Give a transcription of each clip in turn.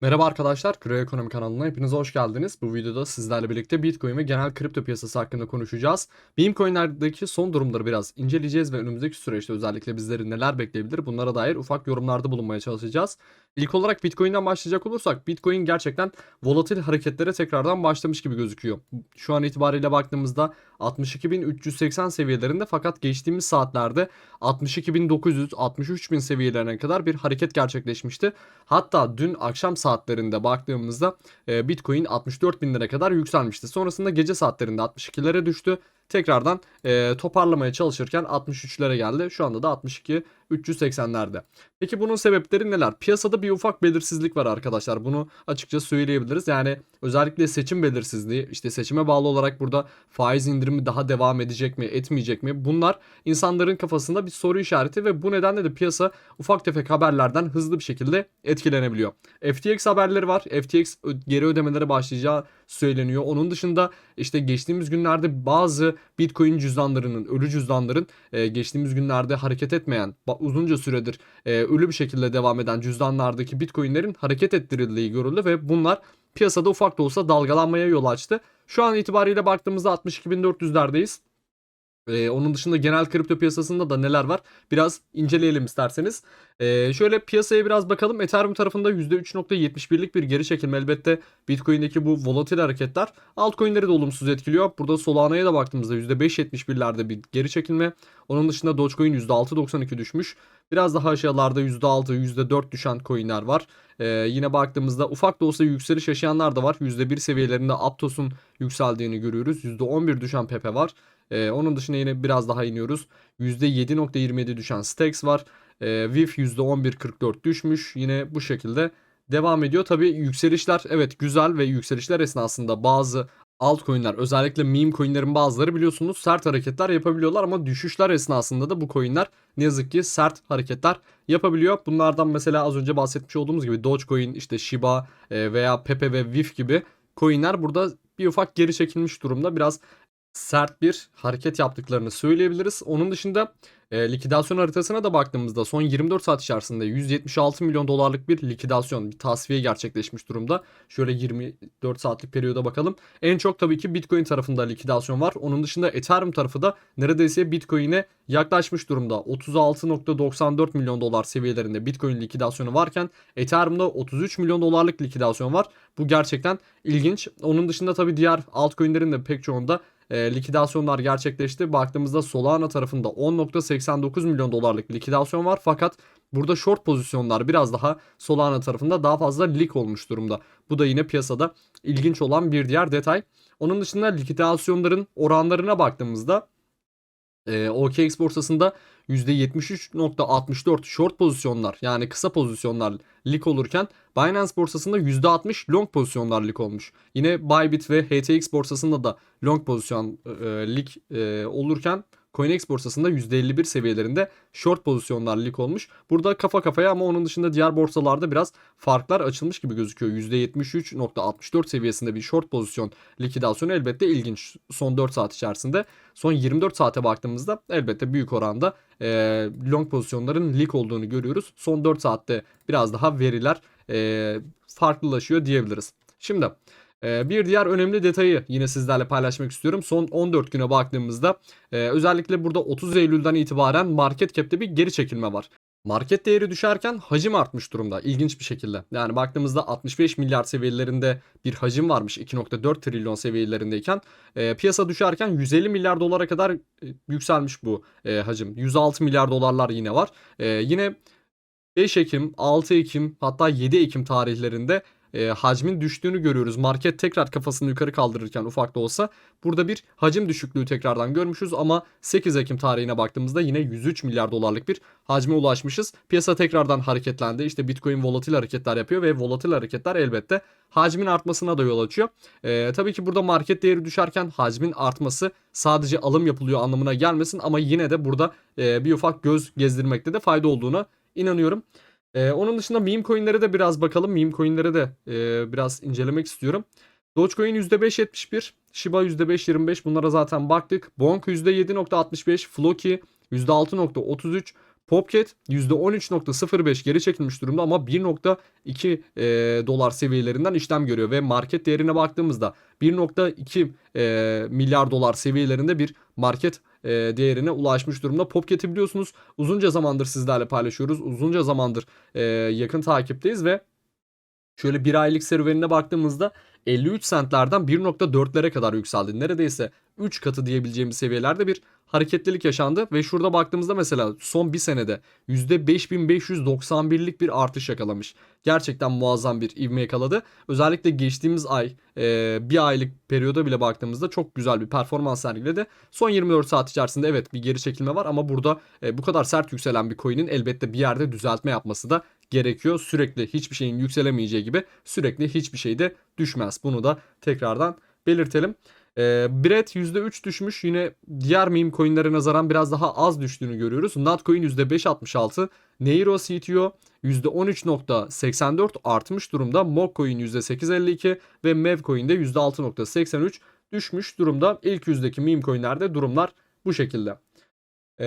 Merhaba arkadaşlar, Kral Ekonomi kanalına hepiniz hoş geldiniz. Bu videoda sizlerle birlikte Bitcoin ve genel kripto piyasası hakkında konuşacağız. Meme coinlerdeki son durumları biraz inceleyeceğiz ve önümüzdeki süreçte özellikle bizleri neler bekleyebilir bunlara dair ufak yorumlarda bulunmaya çalışacağız. İlk olarak Bitcoin'den başlayacak olursak Bitcoin gerçekten volatil hareketlere tekrardan başlamış gibi gözüküyor. Şu an itibariyle baktığımızda 62.380 seviyelerinde fakat geçtiğimiz saatlerde 62.900, 63.000 seviyelerine kadar bir hareket gerçekleşmişti. Hatta dün akşam saatlerinde baktığımızda e, Bitcoin 64 bin lira kadar yükselmişti. Sonrasında gece saatlerinde 62'lere düştü. Tekrardan e, toparlamaya çalışırken 63'lere geldi. Şu anda da 62 380'lerde. Peki bunun sebepleri neler? Piyasada bir ufak belirsizlik var arkadaşlar. Bunu açıkça söyleyebiliriz. Yani özellikle seçim belirsizliği, işte seçime bağlı olarak burada faiz indirimi daha devam edecek mi, etmeyecek mi? Bunlar insanların kafasında bir soru işareti ve bu nedenle de piyasa ufak tefek haberlerden hızlı bir şekilde etkilenebiliyor. FTX haberleri var. FTX geri ödemelere başlayacağı söyleniyor. Onun dışında işte geçtiğimiz günlerde bazı Bitcoin cüzdanlarının, ölü cüzdanların e, geçtiğimiz günlerde hareket etmeyen, uzunca süredir e, ölü bir şekilde devam eden cüzdanlardaki Bitcoin'lerin hareket ettirildiği görüldü ve bunlar piyasada ufak da olsa dalgalanmaya yol açtı. Şu an itibariyle baktığımızda 62.400'lerdeyiz. Ee, onun dışında genel kripto piyasasında da neler var biraz inceleyelim isterseniz. Ee, şöyle piyasaya biraz bakalım. Ethereum tarafında %3.71'lik bir geri çekilme elbette Bitcoin'deki bu volatil hareketler altcoin'leri de olumsuz etkiliyor. Burada Solana'ya da baktığımızda %5.71'lerde bir geri çekilme. Onun dışında Dogecoin %6.92 düşmüş. Biraz daha aşağılarda %6, %4 düşen coin'ler var. Ee, yine baktığımızda ufak da olsa yükseliş yaşayanlar da var. %1 seviyelerinde Aptos'un yükseldiğini görüyoruz. %11 düşen Pepe var. Ee, onun dışında yine biraz daha iniyoruz. %7.27 düşen Stacks var. Ee, VIF %11.44 düşmüş. Yine bu şekilde devam ediyor. Tabi yükselişler evet güzel ve yükselişler esnasında bazı altcoin'ler özellikle meme coin'lerin bazıları biliyorsunuz sert hareketler yapabiliyorlar ama düşüşler esnasında da bu coin'ler ne yazık ki sert hareketler yapabiliyor. Bunlardan mesela az önce bahsetmiş olduğumuz gibi Dogecoin, işte Shiba e, veya Pepe ve VIF gibi coin'ler burada bir ufak geri çekilmiş durumda. Biraz sert bir hareket yaptıklarını söyleyebiliriz. Onun dışında e, likidasyon haritasına da baktığımızda son 24 saat içerisinde 176 milyon dolarlık bir likidasyon, bir tasfiye gerçekleşmiş durumda. Şöyle 24 saatlik periyoda bakalım. En çok tabii ki Bitcoin tarafında likidasyon var. Onun dışında Ethereum tarafı da neredeyse Bitcoin'e yaklaşmış durumda. 36.94 milyon dolar seviyelerinde Bitcoin likidasyonu varken Ethereum'da 33 milyon dolarlık likidasyon var. Bu gerçekten ilginç. Onun dışında tabii diğer altcoin'lerin de pek çoğunda e, likidasyonlar gerçekleşti. Baktığımızda Solana tarafında 10.89 milyon dolarlık likidasyon var. Fakat burada short pozisyonlar biraz daha Solana tarafında daha fazla lik olmuş durumda. Bu da yine piyasada ilginç olan bir diğer detay. Onun dışında likidasyonların oranlarına baktığımızda e, OKX borsasında %73.64 short pozisyonlar yani kısa pozisyonlar lik olurken Binance borsasında %60 long pozisyonlar lik olmuş. Yine Bybit ve HTX borsasında da long pozisyon e, lik e, olurken CoinEx borsasında %51 seviyelerinde short pozisyonlar lik olmuş. Burada kafa kafaya ama onun dışında diğer borsalarda biraz farklar açılmış gibi gözüküyor. %73.64 seviyesinde bir short pozisyon likidasyonu elbette ilginç son 4 saat içerisinde. Son 24 saate baktığımızda elbette büyük oranda e, long pozisyonların lik olduğunu görüyoruz. Son 4 saatte biraz daha veriler e, farklılaşıyor diyebiliriz. Şimdi bir diğer önemli detayı yine sizlerle paylaşmak istiyorum. Son 14 güne baktığımızda e, özellikle burada 30 Eylül'den itibaren market cap'te bir geri çekilme var. Market değeri düşerken hacim artmış durumda ilginç bir şekilde. Yani baktığımızda 65 milyar seviyelerinde bir hacim varmış 2.4 trilyon seviyelerindeyken e, piyasa düşerken 150 milyar dolara kadar e, yükselmiş bu e, hacim. 106 milyar dolarlar yine var. E, yine 5 Ekim, 6 Ekim hatta 7 Ekim tarihlerinde e, hacmin düştüğünü görüyoruz. Market tekrar kafasını yukarı kaldırırken ufak da olsa burada bir hacim düşüklüğü tekrardan görmüşüz ama 8 Ekim tarihine baktığımızda yine 103 milyar dolarlık bir hacme ulaşmışız. Piyasa tekrardan hareketlendi. İşte Bitcoin volatil hareketler yapıyor ve volatil hareketler elbette hacmin artmasına da yol açıyor. E, tabii ki burada market değeri düşerken hacmin artması sadece alım yapılıyor anlamına gelmesin ama yine de burada e, bir ufak göz gezdirmekte de fayda olduğunu inanıyorum. Ee, onun dışında meme coinlere de biraz bakalım. Meme coinlere de e, biraz incelemek istiyorum. Dogecoin %5.71, Shiba %5.25 bunlara zaten baktık. Bonk %7.65, Floki %6.33, Popcat %13.05 geri çekilmiş durumda ama 1.2 e, dolar seviyelerinden işlem görüyor ve market değerine baktığımızda 1.2 e, milyar dolar seviyelerinde bir market e, değerine ulaşmış durumda. Popcat'i biliyorsunuz uzunca zamandır sizlerle paylaşıyoruz. Uzunca zamandır e, yakın takipteyiz ve şöyle bir aylık serüvenine baktığımızda 53 centlerden 1.4'lere kadar yükseldi. Neredeyse 3 katı diyebileceğimiz seviyelerde bir hareketlilik yaşandı ve şurada baktığımızda mesela son bir senede %5591'lik bir artış yakalamış. Gerçekten muazzam bir ivme yakaladı. Özellikle geçtiğimiz ay e, bir aylık periyoda bile baktığımızda çok güzel bir performans sergiledi. Son 24 saat içerisinde evet bir geri çekilme var ama burada e, bu kadar sert yükselen bir coin'in elbette bir yerde düzeltme yapması da gerekiyor. Sürekli hiçbir şeyin yükselemeyeceği gibi sürekli hiçbir şey de düşmez. Bunu da tekrardan belirtelim. E, Bread %3 düşmüş. Yine diğer meme coinlere nazaran biraz daha az düştüğünü görüyoruz. Notcoin %5.66. Neiro CTO %13.84 artmış durumda. Mockcoin %8.52 ve Mevcoin de %6.83 düşmüş durumda. İlk yüzdeki meme coinlerde durumlar bu şekilde. E,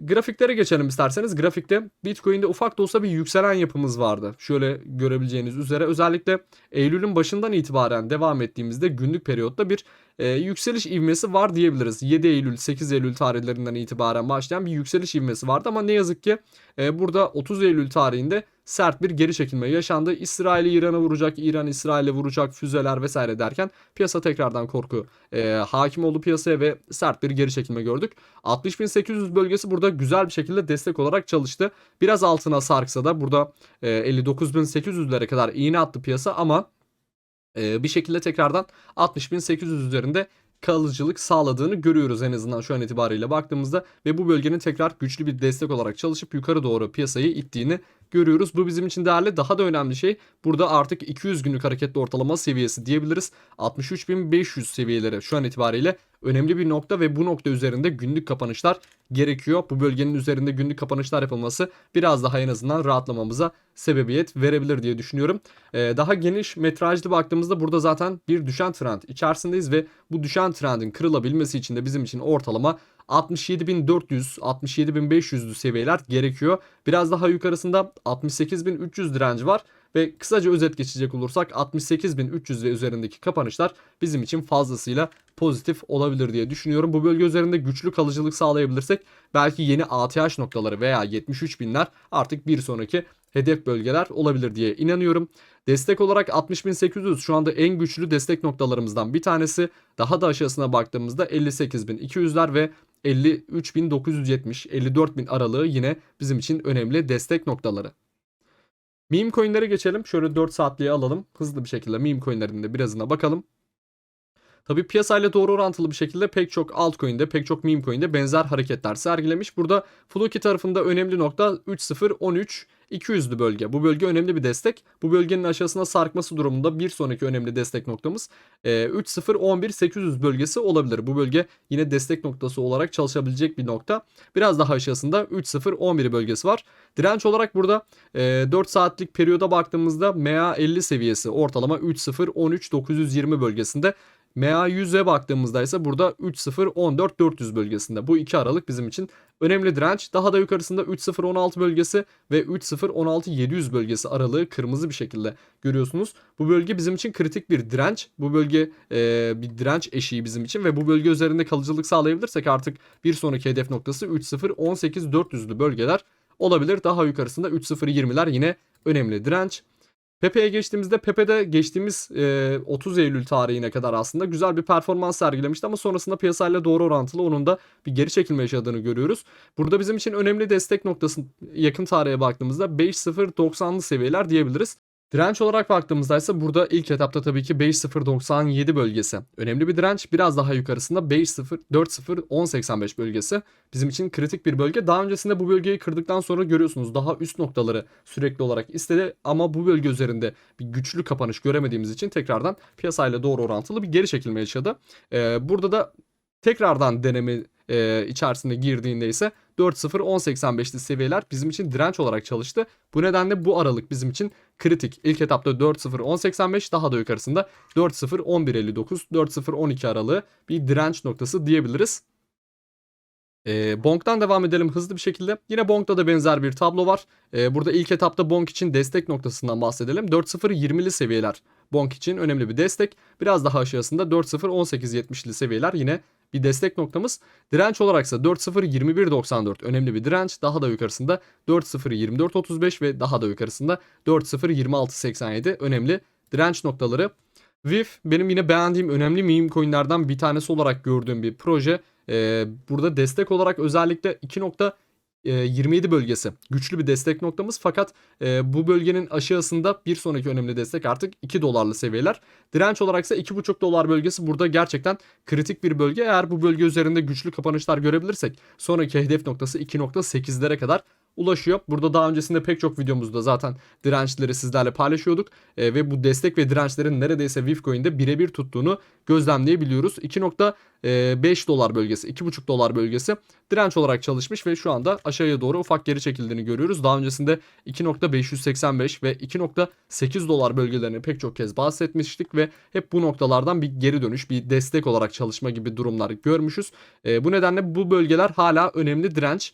grafiklere geçelim isterseniz. Grafikte Bitcoin'de ufak da olsa bir yükselen yapımız vardı. Şöyle görebileceğiniz üzere özellikle Eylül'ün başından itibaren devam ettiğimizde günlük periyotta bir e, yükseliş ivmesi var diyebiliriz. 7 Eylül 8 Eylül tarihlerinden itibaren başlayan bir yükseliş ivmesi vardı ama ne yazık ki e, burada 30 Eylül tarihinde sert bir geri çekilme yaşandı. İsrail'i İran'a vuracak, İran İsrail'e vuracak füzeler vesaire derken piyasa tekrardan korku e, hakim oldu piyasaya ve sert bir geri çekilme gördük. 60.800 bölgesi burada güzel bir şekilde destek olarak çalıştı. Biraz altına sarksa da burada e, 59.800'lere kadar iğne attı piyasa ama bir şekilde tekrardan 60.800 üzerinde kalıcılık sağladığını görüyoruz en azından şu an itibariyle baktığımızda ve bu bölgenin tekrar güçlü bir destek olarak çalışıp yukarı doğru piyasayı ittiğini görüyoruz. Bu bizim için değerli. Daha da önemli şey burada artık 200 günlük hareketli ortalama seviyesi diyebiliriz. 63.500 seviyeleri şu an itibariyle önemli bir nokta ve bu nokta üzerinde günlük kapanışlar gerekiyor. Bu bölgenin üzerinde günlük kapanışlar yapılması biraz daha en azından rahatlamamıza sebebiyet verebilir diye düşünüyorum. Ee, daha geniş metrajlı baktığımızda burada zaten bir düşen trend içerisindeyiz ve bu düşen trendin kırılabilmesi için de bizim için ortalama 67.400, 67.500'lü seviyeler gerekiyor. Biraz daha yukarısında 68.300 direnci var. Ve kısaca özet geçecek olursak 68.300 ve üzerindeki kapanışlar bizim için fazlasıyla pozitif olabilir diye düşünüyorum. Bu bölge üzerinde güçlü kalıcılık sağlayabilirsek belki yeni ATH noktaları veya 73.000'ler artık bir sonraki hedef bölgeler olabilir diye inanıyorum. Destek olarak 60.800 şu anda en güçlü destek noktalarımızdan bir tanesi. Daha da aşağısına baktığımızda 58.200'ler ve 53.970, 54.000 aralığı yine bizim için önemli destek noktaları. Meme coinlere geçelim. Şöyle 4 saatliğe alalım. Hızlı bir şekilde meme coinlerin de birazına bakalım. Tabii piyasayla doğru orantılı bir şekilde pek çok altcoin'de, pek çok meme coin'de benzer hareketler sergilemiş. Burada Fluky tarafında önemli nokta 3.013 200'lü bölge. Bu bölge önemli bir destek. Bu bölgenin aşağısına sarkması durumunda bir sonraki önemli destek noktamız e, 3.011.800 bölgesi olabilir. Bu bölge yine destek noktası olarak çalışabilecek bir nokta. Biraz daha aşağısında 3.011 bölgesi var. Direnç olarak burada e, 4 saatlik periyoda baktığımızda MA50 seviyesi ortalama 3.013.920 bölgesinde. MA100'e baktığımızda ise burada 3.014.400 bölgesinde. Bu iki aralık bizim için önemli direnç. Daha da yukarısında 3.016 bölgesi ve 3.016.700 bölgesi aralığı kırmızı bir şekilde görüyorsunuz. Bu bölge bizim için kritik bir direnç. Bu bölge e, bir direnç eşiği bizim için ve bu bölge üzerinde kalıcılık sağlayabilirsek artık bir sonraki hedef noktası 3.018.400'lü bölgeler olabilir. Daha yukarısında 3.020'ler yine önemli direnç. Pepe'ye geçtiğimizde Pepe'de geçtiğimiz e, 30 Eylül tarihine kadar aslında güzel bir performans sergilemişti ama sonrasında piyasayla doğru orantılı onun da bir geri çekilme yaşadığını görüyoruz. Burada bizim için önemli destek noktası yakın tarihe baktığımızda 5.090'lı seviyeler diyebiliriz. Direnç olarak baktığımızda ise burada ilk etapta tabii ki 5.097 bölgesi. Önemli bir direnç. Biraz daha yukarısında 5.040.1085 bölgesi. Bizim için kritik bir bölge. Daha öncesinde bu bölgeyi kırdıktan sonra görüyorsunuz daha üst noktaları sürekli olarak istedi. Ama bu bölge üzerinde bir güçlü kapanış göremediğimiz için tekrardan piyasayla doğru orantılı bir geri çekilme yaşadı. Ee, burada da tekrardan deneme e, içerisinde girdiğinde ise 4.0-10.85'li seviyeler bizim için direnç olarak çalıştı. Bu nedenle bu aralık bizim için kritik. İlk etapta 4.0-10.85 daha da yukarısında 4.0-11.59, 4.0-12 aralığı bir direnç noktası diyebiliriz. Ee, Bonk'tan devam edelim hızlı bir şekilde. Yine Bonk'ta da benzer bir tablo var. Ee, burada ilk etapta Bonk için destek noktasından bahsedelim. 4.0-20'li seviyeler Bonk için önemli bir destek. Biraz daha aşağısında 4.0-18-70'li seviyeler yine bir destek noktamız. Direnç olaraksa 4.0-21.94 önemli bir direnç. Daha da yukarısında 4.0-24.35 ve daha da yukarısında 4.0-26.87 önemli direnç noktaları. VIF benim yine beğendiğim önemli meme coinlerden bir tanesi olarak gördüğüm bir proje. Ee, burada destek olarak özellikle 2.27 bölgesi güçlü bir destek noktamız fakat e, bu bölgenin aşağısında bir sonraki önemli destek artık 2 dolarlı seviyeler. Direnç olaraksa 2.5 dolar bölgesi burada gerçekten kritik bir bölge. Eğer bu bölge üzerinde güçlü kapanışlar görebilirsek sonraki hedef noktası 2.8'lere kadar ulaşıyor. Burada daha öncesinde pek çok videomuzda zaten dirençleri sizlerle paylaşıyorduk. E, ve bu destek ve dirençlerin neredeyse Vivcoin'de birebir tuttuğunu gözlemleyebiliyoruz. 2.5 dolar bölgesi, 2.5 dolar bölgesi direnç olarak çalışmış ve şu anda aşağıya doğru ufak geri çekildiğini görüyoruz. Daha öncesinde 2.585 ve 2.8 dolar bölgelerini pek çok kez bahsetmiştik ve hep bu noktalardan bir geri dönüş, bir destek olarak çalışma gibi durumlar görmüşüz. E, bu nedenle bu bölgeler hala önemli direnç.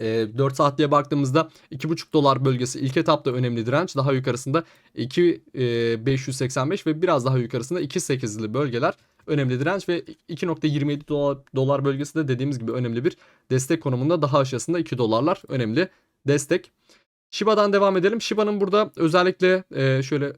E, 4 saatliğe baktığımızda 2.5 dolar bölgesi ilk etapta önemli direnç. Daha yukarısında 2.585 ve biraz daha yukarısında 2.8'li bölgeler önemli direnç ve 2.27 dolar, dolar bölgesi de dediğimiz gibi önemli bir destek konumunda. Daha aşağısında 2 dolarlar önemli destek. Shiba'dan devam edelim. Shiba'nın burada özellikle e, şöyle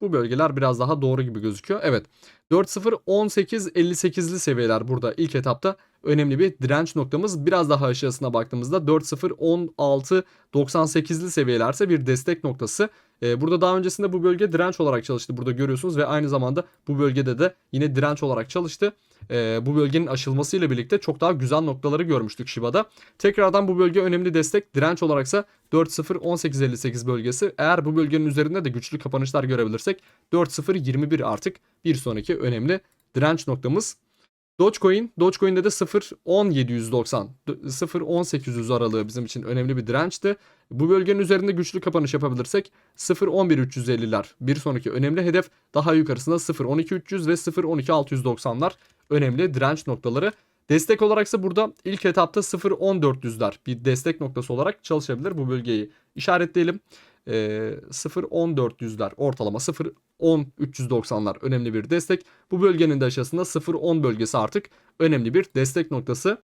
bu bölgeler biraz daha doğru gibi gözüküyor. Evet 4.0-18-58'li seviyeler burada ilk etapta önemli bir direnç noktamız. Biraz daha aşağısına baktığımızda 4.0-16-98'li seviyelerse bir destek noktası. Ee, burada daha öncesinde bu bölge direnç olarak çalıştı. Burada görüyorsunuz ve aynı zamanda bu bölgede de yine direnç olarak çalıştı. Ee, bu bölgenin aşılmasıyla birlikte çok daha güzel noktaları görmüştük Shiba'da. Tekrardan bu bölge önemli destek. Direnç olaraksa 4.0-18.58 bölgesi. Eğer bu bölgenin üzerinde de güçlü kapanışlar görebilirsek 4.0-21 artık bir sonraki önemli direnç noktamız. Dogecoin, Dogecoin'de de 0.10.790, 0.10.800 aralığı bizim için önemli bir dirençti. Bu bölgenin üzerinde güçlü kapanış yapabilirsek 0.11.350'ler bir sonraki önemli hedef. Daha yukarısında 0.12.300 ve 0.12.690'lar önemli direnç noktaları. Destek olaraksa burada ilk etapta 0.1400'ler bir destek noktası olarak çalışabilir. Bu bölgeyi işaretleyelim. E, 0.1400'ler ortalama 0.10.390'lar önemli bir destek. Bu bölgenin de aşağısında 0.10 bölgesi artık önemli bir destek noktası.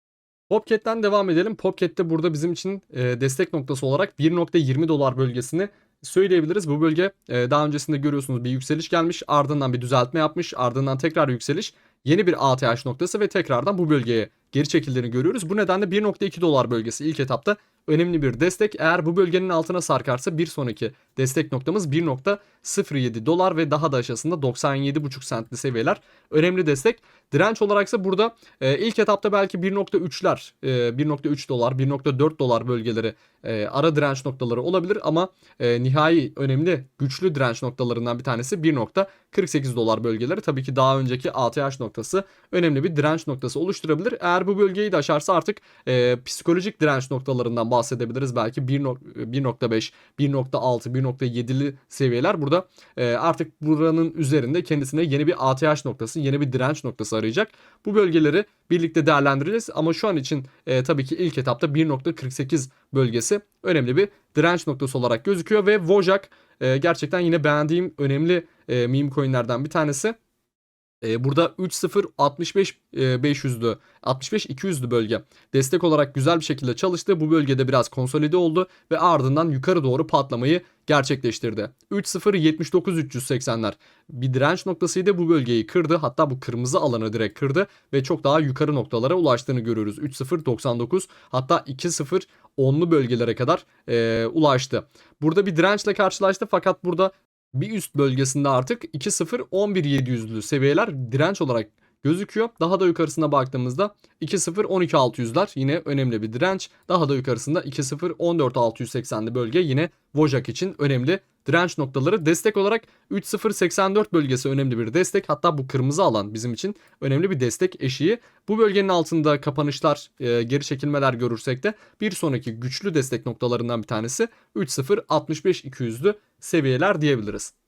Popcat'ten devam edelim. Popcat'te burada bizim için e, destek noktası olarak 1.20 dolar bölgesini söyleyebiliriz. Bu bölge e, daha öncesinde görüyorsunuz bir yükseliş gelmiş. Ardından bir düzeltme yapmış. Ardından tekrar yükseliş. Yeni bir ATH noktası ve tekrardan bu bölgeye geri çekildiğini görüyoruz. Bu nedenle 1.2 dolar bölgesi ilk etapta önemli bir destek. Eğer bu bölgenin altına sarkarsa bir sonraki destek noktamız 1.07 dolar ve daha da aşağısında 97.5 centli seviyeler önemli destek. Direnç olaraksa burada e, ilk etapta belki 1.3'ler, e, 1.3 dolar, 1.4 dolar bölgeleri e, ara direnç noktaları olabilir ama e, nihai önemli güçlü direnç noktalarından bir tanesi 1.48 dolar bölgeleri. Tabii ki daha önceki ATH noktası önemli bir direnç noktası oluşturabilir. Eğer bu bölgeyi de aşarsa artık e, psikolojik direnç noktalarından bahsedebiliriz. Belki 1.5, 1.6, 1.7'li seviyeler burada e, artık buranın üzerinde kendisine yeni bir ATH noktası, yeni bir direnç noktası arayacak. Bu bölgeleri birlikte değerlendireceğiz ama şu an için e, tabii ki ilk etapta 1.48 bölgesi önemli bir direnç noktası olarak gözüküyor ve Wojak e, gerçekten yine beğendiğim önemli e, meme coinlerden bir tanesi. E, burada 3.0 65 e, 500'lü 65 200'lü bölge destek olarak güzel bir şekilde çalıştı. Bu bölgede biraz konsolide oldu ve ardından yukarı doğru patlamayı gerçekleştirdi. 3.0 79 380'ler bir direnç noktasıydı. Bu bölgeyi kırdı. Hatta bu kırmızı alanı direkt kırdı ve çok daha yukarı noktalara ulaştığını görüyoruz. 3.0 99 hatta 2.0 onlu bölgelere kadar e, ulaştı. Burada bir dirençle karşılaştı fakat burada bir üst bölgesinde artık 2.0-11.700'lü seviyeler direnç olarak gözüküyor. Daha da yukarısına baktığımızda 2.0-12.600'ler yine önemli bir direnç. Daha da yukarısında 2.0-14.680'li bölge yine Wojak için önemli direnç noktaları. Destek olarak 3.084 bölgesi önemli bir destek. Hatta bu kırmızı alan bizim için önemli bir destek eşiği. Bu bölgenin altında kapanışlar, e, geri çekilmeler görürsek de bir sonraki güçlü destek noktalarından bir tanesi 3.065-200'lü seviyeler diyebiliriz.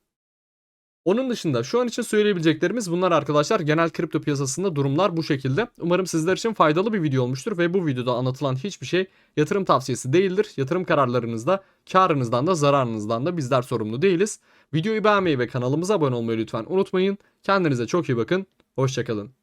Onun dışında şu an için söyleyebileceklerimiz bunlar arkadaşlar. Genel kripto piyasasında durumlar bu şekilde. Umarım sizler için faydalı bir video olmuştur ve bu videoda anlatılan hiçbir şey yatırım tavsiyesi değildir. Yatırım kararlarınızda karınızdan da zararınızdan da bizler sorumlu değiliz. Videoyu beğenmeyi ve kanalımıza abone olmayı lütfen unutmayın. Kendinize çok iyi bakın. Hoşçakalın.